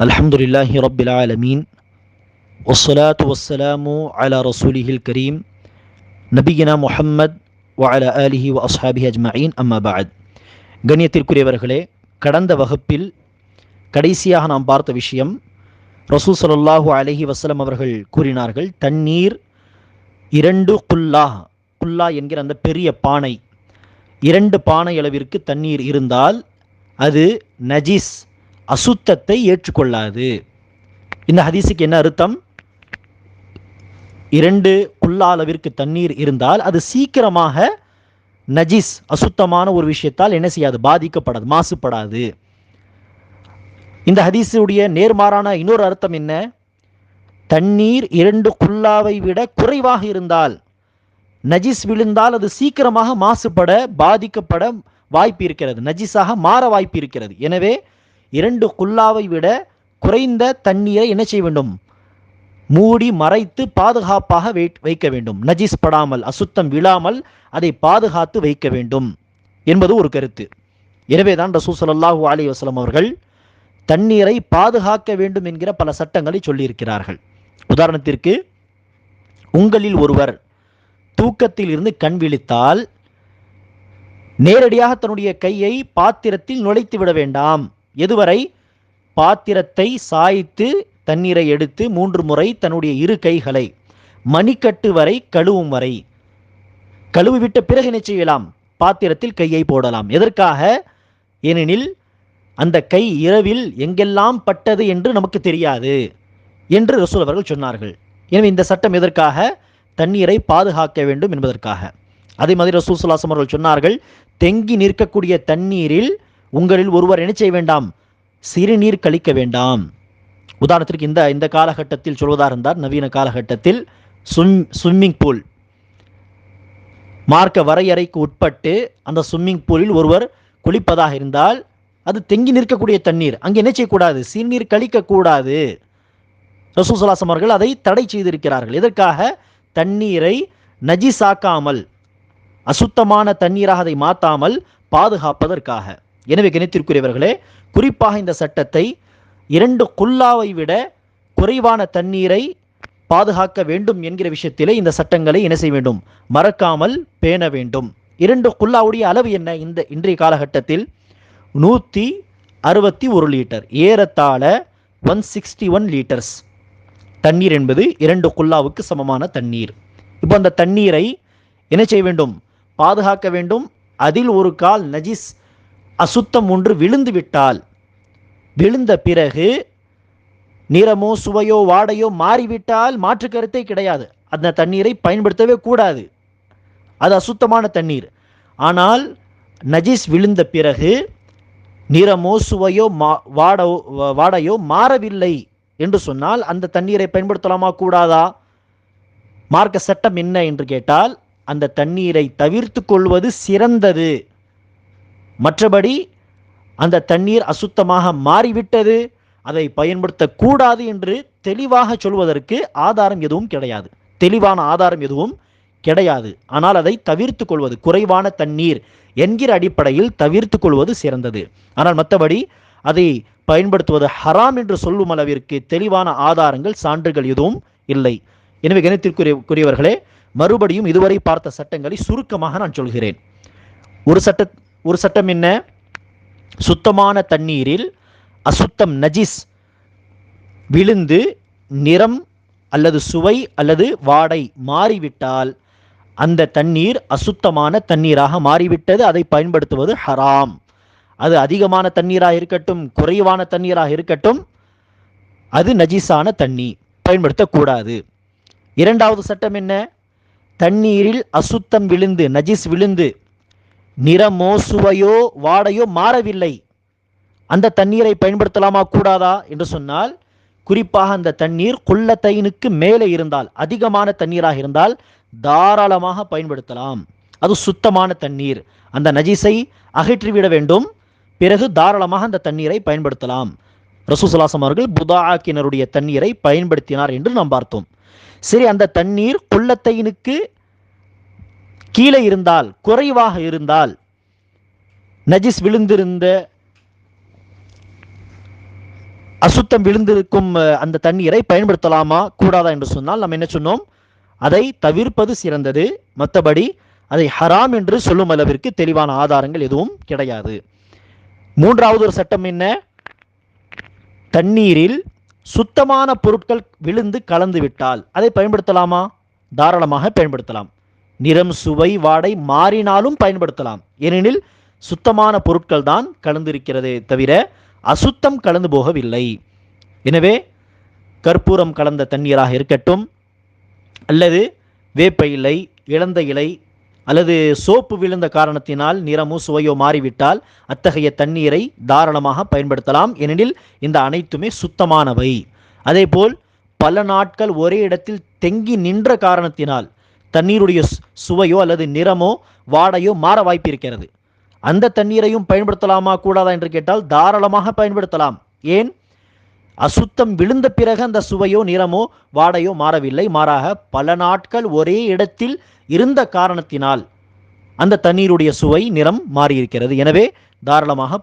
الحمد لله رب العالمين والصلاة والسلام على رسوله الكريم நபியினா முஹம்மத் வஅலா ஆலிஹி வ அஸ்ஹாபிஹி அஜ்மஈன் அம்மா பஅத் கண்ணியத்திற்குரியவர்களே கடந்த வகுப்பில் கடைசியாக நாம் பார்த்த விஷயம் ரசூ ஸல்லல்லாஹு அலைஹி வஸல்லம் அவர்கள் கூறினார்கள் தண்ணீர் இரண்டு குல்லா குல்லா என்கிற அந்த பெரிய பானை இரண்டு பானை அளவிற்கு தண்ணீர் இருந்தால் அது நஜிஸ் அசுத்தத்தை ஏற்றுக்கொள்ளாது. இந்த ஹதீஸுக்கு என்ன அர்த்தம்? இரண்டு குல்லா அளவிற்கு தண்ணீர் இருந்தால் அது சீக்கிரமாக நஜிஸ் அசுத்தமான ஒரு விஷயத்தால் என்ன செய்யாது? பாதிக்கப்படாது மாசுபடாது. இந்த ஹதீஸுடைய நேர்மாறான இன்னொரு அர்த்தம் என்ன? தண்ணீர் இரண்டு குல்லாவை விட குறைவாக இருந்தால் நஜிஸ் விழுந்தால் அது சீக்கிரமாக மாசுபட பாதிக்கப்பட வாய்ப்பு இருக்கிறது. நஜிஸாக மாற வாய்ப்பு இருக்கிறது. எனவே இரண்டு குல்லாவை விட குறைந்த தண்ணீரை என்ன செய்ய வேண்டும்? மூடி மறைத்து பாதுகாப்பாக வை வைக்க வேண்டும். நஜிஸ் படாமல் அசுத்தம் விழாமல் அதை பாதுகாத்து வைக்க வேண்டும் என்பது ஒரு கருத்து. எனவே தான் ரசூ சல்லாஹூ அலி வசலம் அவர்கள் தண்ணீரை பாதுகாக்க வேண்டும் என்கிற பல சட்டங்களை சொல்லியிருக்கிறார்கள். உதாரணத்திற்கு உங்களில் ஒருவர் தூக்கத்தில் இருந்து கண் விழித்தால் நேரடியாக தன்னுடைய கையை பாத்திரத்தில் நுழைத்து விட வேண்டாம். எதுவரை? பாத்திரத்தை சாய்த்து தண்ணீரை எடுத்து மூன்று முறை தன்னுடைய இரு கைகளை மணிக்கட்டு வரை கழுவும் வரை. கழுவிவிட்ட பிறகு என்ன செய்யலாம்? பாத்திரத்தில் கையை போடலாம். எதற்காக? ஏனெனில் அந்த கை இரவில் எங்கெல்லாம் பட்டது என்று நமக்கு தெரியாது என்று ரசூல் அவர்கள் சொன்னார்கள். எனவே இந்த சட்டம் எதற்காக? தண்ணீரை பாதுகாக்க வேண்டும் என்பதற்காக. அதே மாதிரி ரசூல் சுல்லாசம் அவர்கள் சொன்னார்கள் தெங்கி நிற்கக்கூடிய தண்ணீரில் உங்களில் ஒருவர் என்ன செய்ய வேண்டாம்? சிறுநீர் கழிக்க வேண்டாம். உதாரணத்திற்கு இந்த இந்த காலகட்டத்தில் சொல்வதாக இருந்தார் நவீன காலகட்டத்தில் ஸ்விம் ஸ்விம்மிங் பூல் மார்க்க வரையறைக்கு உட்பட்டு அந்த ஸ்விம்மிங் பூலில் ஒருவர் குளிப்பதாக இருந்தால் அது தெங்கி நிற்கக்கூடிய தண்ணீர். அங்கே என்ன செய்யக்கூடாது? சிறுநீர் கழிக்கக்கூடாது ரசூசலாசம் அவர்கள் அதை தடை செய்திருக்கிறார்கள். எதற்காக? தண்ணீரை நஜிசாக்காமல் அசுத்தமான தண்ணீராக அதை மாற்றாமல் பாதுகாப்பதற்காக. எனவே கணித்திற்குரியவர்களே குறிப்பாக இந்த சட்டத்தை இரண்டு குல்லாவை விட குறைவான தண்ணீரை பாதுகாக்க வேண்டும் என்கிற விஷயத்திலே இந்த சட்டங்களை என்ன செய்ய வேண்டும்? மறக்காமல் பேண வேண்டும். இரண்டு குல்லாவுடைய அளவு என்ன? இந்த இன்றைய காலகட்டத்தில் நூற்றி அறுபத்தி ஒரு லிட்டர் ஏறத்தாழ ஒன் சிக்ஸ்டி ஒன் லிட்டர்ஸ் தண்ணீர் என்பது இரண்டு குல்லாவுக்கு சமமான தண்ணீர். இப்போ அந்த தண்ணீரை என்ன செய்ய வேண்டும்? பாதுகாக்க வேண்டும். அதில் ஒரு கால் நஜிஸ் அசுத்தம் ஒன்று விழுந்து விட்டால் விழுந்த பிறகு நிறமோ சுவையோ வாடையோ மாறிவிட்டால் மாற்று கருத்தே கிடையாது. அந்த தண்ணீரை பயன்படுத்தவே கூடாது. அது அசுத்தமான தண்ணீர். ஆனால் நஜீஸ் விழுந்த பிறகு நிறமோ சுவையோ மா வாடோ வாடையோ மாறவில்லை என்று சொன்னால் அந்த தண்ணீரை பயன்படுத்தலாமா கூடாதா? மார்க்க சட்டம் என்ன என்று கேட்டால் அந்த தண்ணீரை தவிர்த்து கொள்வது சிறந்தது. மற்றபடி அந்த தண்ணீர் அசுத்தமாக மாறிவிட்டது. அதை பயன்படுத்தக்கூடாது என்று தெளிவாக சொல்வதற்கு ஆதாரம் எதுவும் கிடையாது. தெளிவான ஆதாரம் எதுவும் கிடையாது. ஆனால் அதை தவிர்த்து கொள்வது குறைவான தண்ணீர் என்கிற அடிப்படையில் தவிர்த்து கொள்வது சிறந்தது. ஆனால் மற்றபடி அதை பயன்படுத்துவது ஹராம் என்று சொல்லும் அளவிற்கு தெளிவான ஆதாரங்கள் சான்றுகள் எதுவும் இல்லை. எனவே கணித்திற்குரியவர்களே மறுபடியும் இதுவரை பார்த்த சட்டங்களை சுருக்கமாக நான் சொல்கிறேன். ஒரு சட்ட ஒரு சட்டம் என்ன? சுத்தமான தண்ணீரில் அசுத்தம் நஜிஸ் விழுந்து நிறம் அல்லது சுவை அல்லது வாடை மாறிவிட்டால் அந்த தண்ணீர் அசுத்தமான தண்ணீராக மாறிவிட்டது. அதை பயன்படுத்துவது ஹராம். அது அதிகமான தண்ணீராக இருக்கட்டும் குறைவான தண்ணீராக இருக்கட்டும் அது நஜிஸான தண்ணி பயன்படுத்தக்கூடாது. இரண்டாவது சட்டம் என்ன? தண்ணீரில் அசுத்தம் விழுந்து நஜிஸ் விழுந்து நிறமோ சுவையோ வாடையோ மாறவில்லை. அந்த தண்ணீரை பயன்படுத்தலாமா கூடாதா என்று சொன்னால் குறிப்பாக அந்த தண்ணீர் குள்ளத்தைனுக்கு மேலே இருந்தால் அதிகமான தண்ணீராக இருந்தால் தாராளமாக பயன்படுத்தலாம். அது சுத்தமான தண்ணீர். அந்த நஜிஸை அகற்றிவிட வேண்டும். பிறகு தாராளமாக அந்த தண்ணீரை பயன்படுத்தலாம். ரசூசலாசம் அவர்கள் புதாக்கினருடைய தண்ணீரை பயன்படுத்தினார் என்று நாம் பார்த்தோம். சரி அந்த தண்ணீர் குள்ளத்தைனுக்கு கீழே இருந்தால் குறைவாக இருந்தால் நஜிஸ் விழுந்திருந்த அசுத்தம் விழுந்திருக்கும் அந்த தண்ணீரை பயன்படுத்தலாமா? கூடாதா என்று சொன்னால் நம்ம என்ன சொன்னோம்? அதை தவிர்ப்பது சிறந்தது. மற்றபடி அதை ஹராம் என்று சொல்லும் அளவிற்கு தெளிவான ஆதாரங்கள் எதுவும் கிடையாது. மூன்றாவது ஒரு சட்டம் என்ன? தண்ணீரில் சுத்தமான பொருட்கள் விழுந்து கலந்து விட்டால் அதை பயன்படுத்தலாமா? தாராளமாக பயன்படுத்தலாம். நிறம் சுவை வாடை மாறினாலும் பயன்படுத்தலாம். ஏனெனில் சுத்தமான பொருட்கள் தான் கலந்திருக்கிறதே தவிர அசுத்தம் கலந்து போகவில்லை. எனவே கற்பூரம் கலந்த தண்ணீராக இருக்கட்டும் அல்லது வேப்ப இலை இழந்த இலை அல்லது சோப்பு விழுந்த காரணத்தினால் நிறமோ சுவையோ மாறிவிட்டால் அத்தகைய தண்ணீரை தாராளமாக பயன்படுத்தலாம். ஏனெனில் இந்த அனைத்துமே சுத்தமானவை. அதேபோல் பல நாட்கள் ஒரே இடத்தில் தெங்கி நின்ற காரணத்தினால் தண்ணீருடைய சுவையோ அல்லது நிறமோ வாடையோ மாற வாய்ப்பு இருக்கிறது. அந்த தண்ணீரையும் பயன்படுத்தலாமா கூடாதா என்று கேட்டால் தாராளமாக பயன்படுத்தலாம். ஏன்? அசுத்தம் விழுந்த பிறகு அந்த சுவையோ நிறமோ வாடையோ மாறவில்லை. மாறாக பல நாட்கள் ஒரே இடத்தில் இருந்த காரணத்தினால் அந்த தண்ணீருடைய சுவை நிறம் மாறியிருக்கிறது. எனவே தாராளமாக